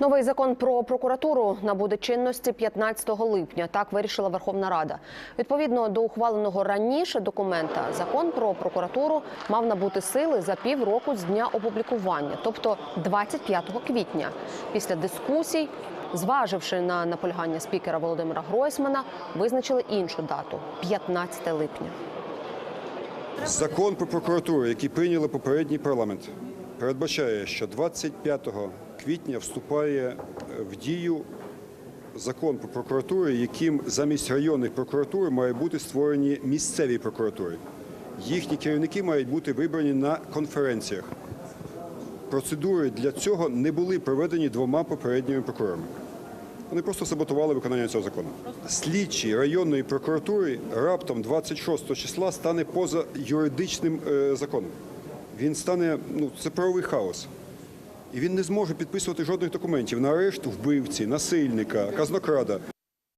Новий закон про прокуратуру набуде чинності 15 липня. Так вирішила Верховна Рада. Відповідно до ухваленого раніше документа, закон про прокуратуру мав набути сили за півроку з дня опублікування, тобто 25 квітня. Після дискусій, зваживши на наполягання спікера Володимира Гройсмана, визначили іншу дату 15 липня. Закон про прокуратуру, який прийняли попередній парламент, передбачає, що 25 квітня вступає е, в дію закон про прокуратуру, яким замість районних прокуратур мають бути створені місцеві прокуратури. Їхні керівники мають бути вибрані на конференціях. Процедури для цього не були проведені двома попередніми прокурорами. Вони просто саботували виконання цього закону. Слідчий районної прокуратури раптом 26 числа стане поза юридичним е, законом. Він стане ну це правовий хаос. І він не зможе підписувати жодних документів на арешт вбивці, насильника, казнокрада.